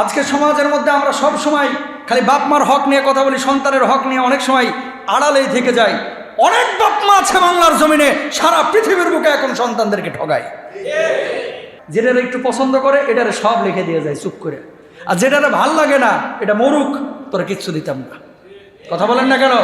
আজকে সমাজের মধ্যে আমরা সব সময় খালি বাপ মার হক নিয়ে কথা বলি, সন্তানের হক নিয়ে অনেক সময় আড়ালেই থেকে যাই। অনেক বাপ মা আছে বাংলার জমিনে, সারা পৃথিবীর বুকে এখন সন্তানদেরকে ঠগায়। যেটার একটু পছন্দ করে, এটারে সব লিখে দিয়ে যায়, চুপ করে। আর যেটারে ভালো লাগে না, এটা মরুক, তোরা কিচ্ছু দিতাম না। কথা বলেন না কেন?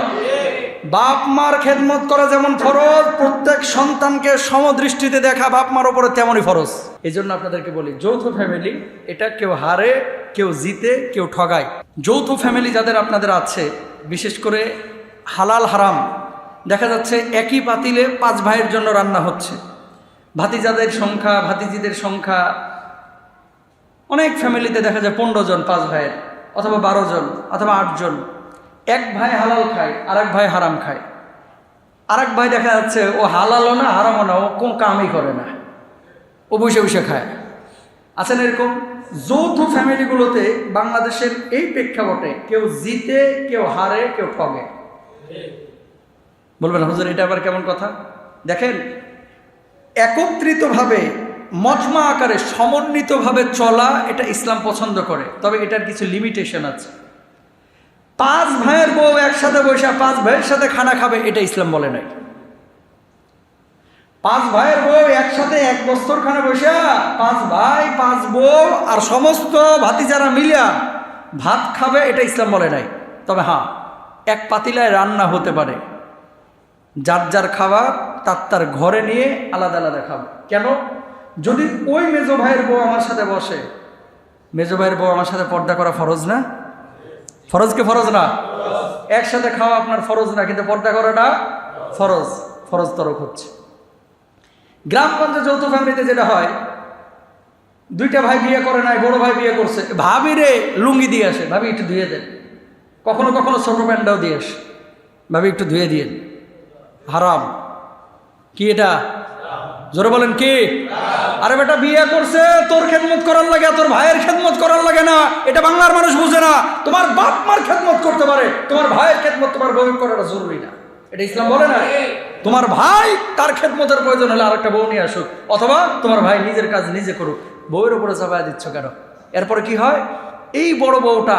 বাপ মার খেদমত করা যেমন ফরজ, প্রত্যেক সন্তানকে সমদৃষ্টিতে দেখা বাপ মার ওপরে তেমনই ফরজ। এই জন্য আপনাদেরকে বলি, যৌথ ফ্যামিলি এটা কেউ হারে কেউ জিতে, কেউ ঠগায়। যৌথ ফ্যামিলি যাদের আপনাদের আছে, বিশেষ করে হালাল হারাম, দেখা যাচ্ছে একই পাতিলে পাঁচ ভাইয়ের জন্য রান্না হচ্ছে। ভাতিজাদের সংখ্যা, ভাতিজিদের সংখ্যা, অনেক ফ্যামিলিতে দেখা যায় পনেরো জন পাঁচ ভাইয়ের, অথবা বারো জন, অথবা আটজন এক ভাই হালাল খায় আর এক ভাই হারাম খায়। আর এক ভাই দেখা যাচ্ছে ও হালালও না, হারামও না, ও কোন কামই করে না। ও বসে বসে খায়। আছেন এরকম যৌথ ফ্যামিলিগুলোতে বাংলাদেশের এই প্রেক্ষাপটে কেউ জিতে, কেউ হারে, কেউ ঠগে। বলবেন, হুজুর, এটা আবার কেমন কথা? দেখেন, একত্রিতভাবে, মজমা আকারে সমন্বিতভাবে চলা এটা ইসলাম পছন্দ করে, তবে এটার কিছু লিমিটেশন আছে। পাঁচ ভাইয়ের বউ একসাথে বসে, পাঁচ ভাইয়ের সাথে খানা খাবে, এটা ইসলাম বলে নাই। পাঁচ ভাইয়ের বউ একসাথে এক বস্তরখানে বসে, পাঁচ ভাই, পাঁচ বউ আর সমস্ত ভাতিজারা মিলিয়া ভাত খাবে, এটা ইসলাম বলে নাই। তবে হ্যাঁ এক পাতিলায় রান্না হতে পারে। যার যার খাবার, তার তার ঘরে নিয়ে আলাদা আলাদা খাবে। কেন? যদি ওই মেজো ভাইয়ের বউ আমার সাথে বসে, মেজো ভাইয়ের বউ আমার সাথে পর্দা করা ফরজ না? ফরজ কি ফরজ না? একসাথে খাওয়া আপনার ফরজ না, কিন্তু পর্দা করাটা ফরজ। ফরজ তরক হচ্ছে। গ্রামগঞ্জে যৌথ ফ্যামিলিতে যেটা হয়, দুইটা ভাই বিয়ে করে নাই, বড় ভাই বিয়ে করছে। ভাবি রে, লুঙ্গি দিয়ে আসে। ভাবি, একটু ধুয়ে দেন। কখনো কখনো ছোট প্যান্টটাও দিয়ে আসে। ভাবি, একটু ধুয়ে দিয়ে হারাম। কি এটা? জোরে বলেন কি? আরে বেটা, বিয়ে করছে, তোর খেদমত করার লাগে, তোর ভাইয়ের খেদমত করার লাগে না। এটা বাংলার মানুষ বুঝে না। তোমার বাপ মার খেদমত করতে পারে। তোমার ভাইয়ের খেদমত তোমার বউ করাটা জরুরি না। এটা ইসলাম বলে না? তোমার ভাই তার খেদমতের প্রয়োজন হলে আরেকটা বউ নিয়ে আসুক। অথবা তোমার ভাই নিজের কাজ নিজে করুক। বউয়ের উপরে চাপায় দিচ্ছ কেন? এরপরে কি হয়? এই বড় বউটা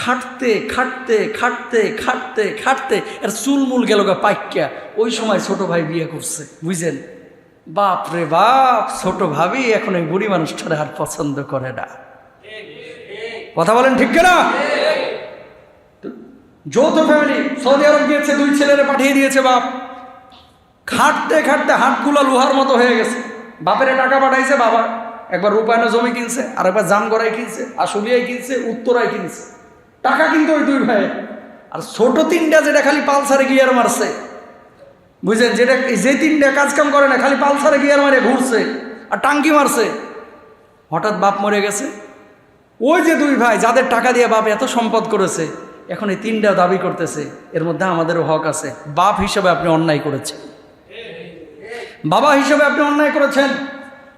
খাটতে খাটতে খাটতে খাটতে খাটতে এর চুলমুল গেল গা পাইকা ওই সময় ছোট ভাই বিয়ে করছে বুঝলেন বাপ রে বাপ, ছোট ভাবি এখন এই বুড়ি মানুষটারে আর পছন্দ করে না। কথা বলেন ঠিক না যৌথ ফ্যামিলি সৌদি আরব গিয়েছে, দুই ছেলেরে পাঠিয়ে দিয়েছে বাপ। খাটতে খাটতে হাতগুলো লোহার মতো হয়ে গেছে। বাপেরে টাকা পাঠাইছে বাবা। একবার রূপায়ণে জমি কিনছে আর একবার জামগড়ায় কিনছে, আশুলিয়ায় কিনছে, উত্তরায় কিনছে। টাকা কিন্তু ওই দুই ভাই আর ছোট তিনটা যেটা খালি পালসারে গিয়ার মারছে। বুঝলেন? যেটা যে তিনটা কাজ কাম করে না, খালি পালসারে গিয়ার মারে ঘুরছে আর টাঙ্কি মারছে। হঠাৎ বাপ মরে গেছে। ওই যে দুই ভাই, যাদের টাকা দিয়ে বাপ এত সম্পদ করেছে, এখন এই তিনটা দাবি করতেছে, এর মধ্যে আমাদেরও হক আছে। বাপ হিসেবে আপনি অন্যায় করেছেন। বাবা হিসেবে আপনি অন্যায় করেছেন।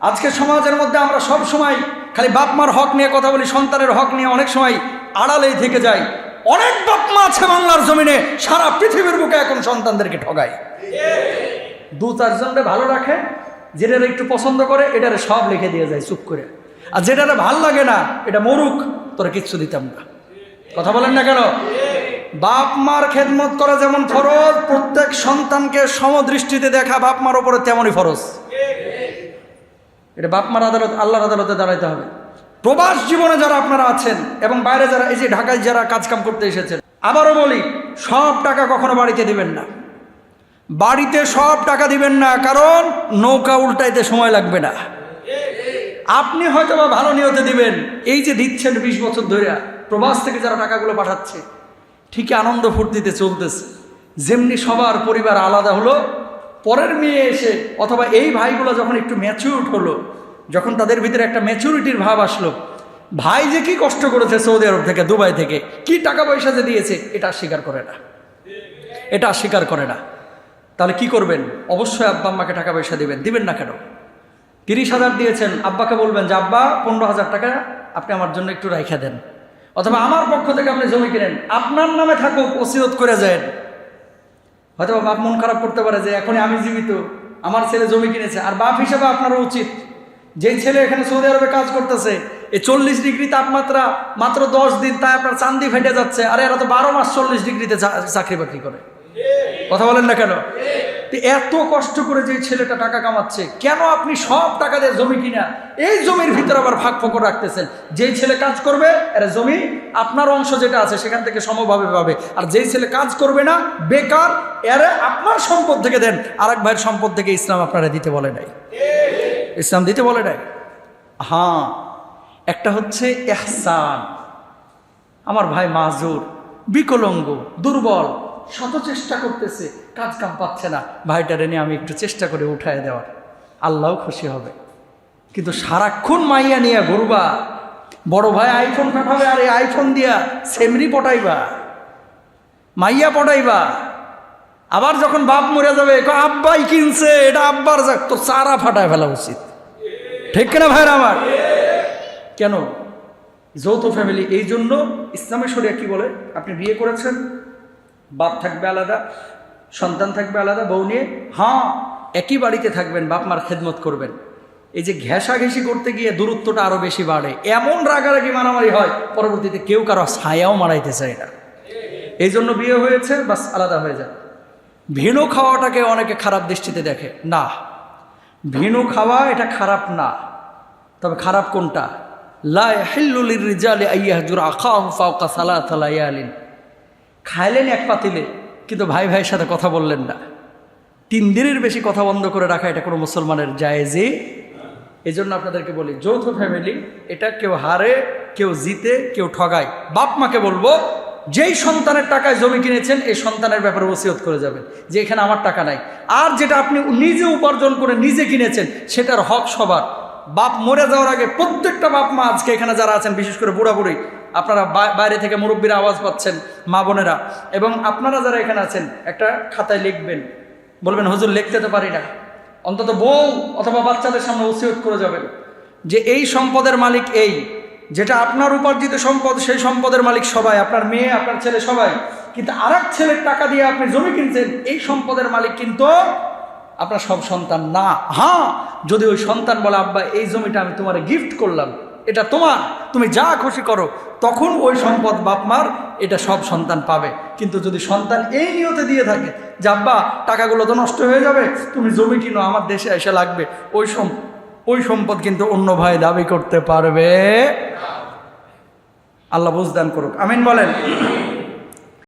আজকে সমাজের মধ্যে আমরা সব সময় খালি বাপমার হক নিয়ে কথা বলি, সন্তানের হক নিয়ে অনেক সময় আড়ালেই থেকে যাই। অনেক বাপ মা আছে বাংলার জমিনে, সারা পৃথিবীর বুকে এখন সন্তানদেরকে ঠগায়। দু চারজনকে ভালো রাখে, যেটারে একটু পছন্দ করে, এটারে সব লিখে দিয়ে যায়, চুপ করে। আর যেটারে ভালো লাগে না, এটা মরুক, তোরা কিচ্ছু দিতাম না। কথা বলেন না কেন? বাপ মার খেদমত করা যেমন ফরজ, প্রত্যেক সন্তানকে সমদৃষ্টিতে দেখা বাপ মার ওপরে তেমনই ফরজ। এটা বাপ মার আদালত, আল্লাহর আদালতে দাঁড়াইতে হবে। প্রবাস জীবনে যারা আপনারা আছেন এবং বাইরে যারা, এই যে ঢাকায় যারা কাজকাম করতে এসেছেন, আবারও বলি, সব টাকা কখনো বাড়িতে দিবেন না। বাড়িতে সব টাকা দিবেন না, কারণ নৌকা উল্টাইতে সময় লাগবে না। আপনি হয়তো বা ভালো নিয়তে দিবেন, এই যে দিচ্ছেন বিশ বছর ধরে, প্রবাস থেকে যারা টাকাগুলো পাঠাচ্ছে ঠিকই আনন্দ ফুর্তিতে চলতেছে। যেমনি সবার পরিবার আলাদা হলো, পরের মেয়ে এসে, অথবা এই ভাইগুলো যখন একটু ম্যাচিউর হলো, যখন তাদের ভিতরে একটা ম্যাচুরিটির ভাব আসলো, ভাই যে কি কষ্ট করেছে সৌদি আরব থেকে, দুবাই থেকে, কি টাকা পয়সা যে দিয়েছে, এটা স্বীকার করে না। এটা স্বীকার করে না। তাহলে কি করবেন? অবশ্যই আব্বা আম্মাকে টাকা পয়সা দিবেন। দিবেন না কেন? তিরিশ হাজার দিয়েছেন, আব্বাকে বলবেন যে, আব্বা, পনেরো হাজার টাকা আপনি আমার জন্য একটু রাইখা দেন। অথবা আমার পক্ষ থেকে আপনি জমি কিনেন, আপনার নামে থাকুক ওসিয়ত করে যায় হয়তো বাপ মন খারাপ করতে পারে যে, এখনই আমি জীবিত, আমার ছেলে জমি কিনেছে, আর বাপ হিসেবে আপনারও উচিত। যেই ছেলে এখানে সৌদি আরবে কাজ করতেছে এই চল্লিশ ডিগ্রি তাপমাত্রা মাত্র দশ দিন তাই আপনার চান্দি ফেটে যাচ্ছে, আরে এরা তো বারো মাস চল্লিশ ডিগ্রিতে চাকরি বাকরি করে। কথা বলেন না কেন? এত কষ্ট করে যে ছেলেটা টাকা কামাচ্ছে, কেন আপনি সব টাকা দিয়ে জমি কিনা এই জমির ভিতরে আবার ভাগ ফকর রাখতেছেন। যেই ছেলে কাজ করবে, এরা জমি আপনার অংশ যেটা আছে সেখান থেকে সমভাবে পাবে। আর যেই ছেলে কাজ করবে না, বেকার, এরা আপনার সম্পদ থেকে দেন। আরেক ভাইয়ের সম্পদ থেকে ইসলাম আপনারা দিতে বলে নাই। ইসলাম দিতে বলে নাই? হ্যাঁ একটা হচ্ছে এহসান। আমার ভাই মাজুর, বিকলঙ্গ, দুর্বল। শত চেষ্টা করতেছে, কাজ কাম পাচ্ছে না। ভাইটারে নিয়ে আমি একটু চেষ্টা করে উঠায় দেওয়ার। আল্লাহও খুশি হবে। কিন্তু সারাক্ষণ মাইয়া নিয়ে ঘুরবা। বড় ভাই আইফোন পাঠাবে, আর এই আইফোন দিয়া সেমরি পটাইবা। মাইয়া পটাইবা। আবার যখন বাপ মরে যাবে আব্বাই কিনছে, এটা আব্বার যাক তো চারা ফাটায় ফেলা উচিত। ঠিক কিনা ভাইরা আমার? কেন? যৌথ ফ্যামিলি এই জন্য ইসলামের শরিয়া কি বলে? আপনি বিয়ে করেছেন? বাপ থাকবে আলাদা, সন্তান থাকবে আলাদা, বউ নিয়ে। হ্যাঁ একই বাড়িতে থাকবেন, বাপ মার খেদমত করবেন। এই যে ঘেঁষাঘেঁষি করতে গিয়ে দূরত্বটা আরও বেশি বাড়ে। এমন রাগারাগি মারামারি হয়, পরবর্তীতে কেউ কারও ছায়াও মারাইতে চায় না। এই জন্য বিয়ে হয়েছে, বাস আলাদা হয়ে যায়। ভিনু খাওয়াটাকে অনেকে খারাপ দৃষ্টিতে দেখে। না, ভিনু খাওয়া এটা খারাপ না। তবে খারাপ কোনটা? লা ইয়াহিল্লুলির রিজালি আইয়াহজুর আখাহু ফাওকা সালাত লায়ালিন। খাইলেন এক পাতিলে, কিন্তু ভাই ভাইয়ের সাথে কথা বললেন না। তিন দিনের বেশি কথা বন্ধ করে রাখা এটা কোনো মুসলমানের জায়েজই এই জন্য আপনাদেরকে বলি, যৌথ ফ্যামিলি এটা কেউ হারে, কেউ জিতে, কেউ ঠগায়। বাপ মাকে বলব, যেই সন্তানের টাকায় জমি কিনেছেন, এই সন্তানের ব্যাপারে ওসিয়ত করে যাবেন, যে এখানে আমার টাকা নাই। আর যেটা আপনি নিজে উপার্জন করে নিজে কিনেছেন, সেটার হক সবার। বাপ মরে যাওয়ার আগে প্রত্যেকটা বাপ মা আজকে এখানে যারা আছেন, বিশেষ করে বুড়া বুড়ি আপনারা বাইরে থেকে মুরব্বীরা আওয়াজ পাচ্ছেন, মা বোনেরা। এবং আপনারা যারা এখানে আছেন, একটা খাতায় লিখবেন। বলবেন, হুজুর, লিখতে তো পারি না। অন্তত বউ অথবা বাচ্চাদের সামনে উচিত করে যাবেন। যে এই সম্পদের মালিক এই, যেটা আপনার উপার্জিত সম্পদ, সেই সম্পদের মালিক সবাই, আপনার মেয়ে, আপনার ছেলে সবাই। কিন্তু আর এক ছেলের টাকা দিয়ে আপনি জমি কিনছেন, এই সম্পদের মালিক কিন্তু আপনার সব সন্তান না। হ্যাঁ যদি ওই সন্তান বলে, আব্বা, এই জমিটা আমি তোমার গিফট করলাম। এটা তোমার। তুমি যা খুশি করো তখন ওই সম্পদ বাপমার, এটা সব সন্তান পাবে। কিন্তু যদি সন্তান এই নিয়তে দিয়ে থাকে যে, আব্বা, টাকাগুলো তো নষ্ট হয়ে যাবে, তুমি জমি কিনো, আমার দেশে এসে লাগবে। ওই সম, ওই সম্পদ কিন্তু অন্য ভাই দাবি করতে পারবে। আল্লাহ বুঝদান করুক। আমিন বলেন।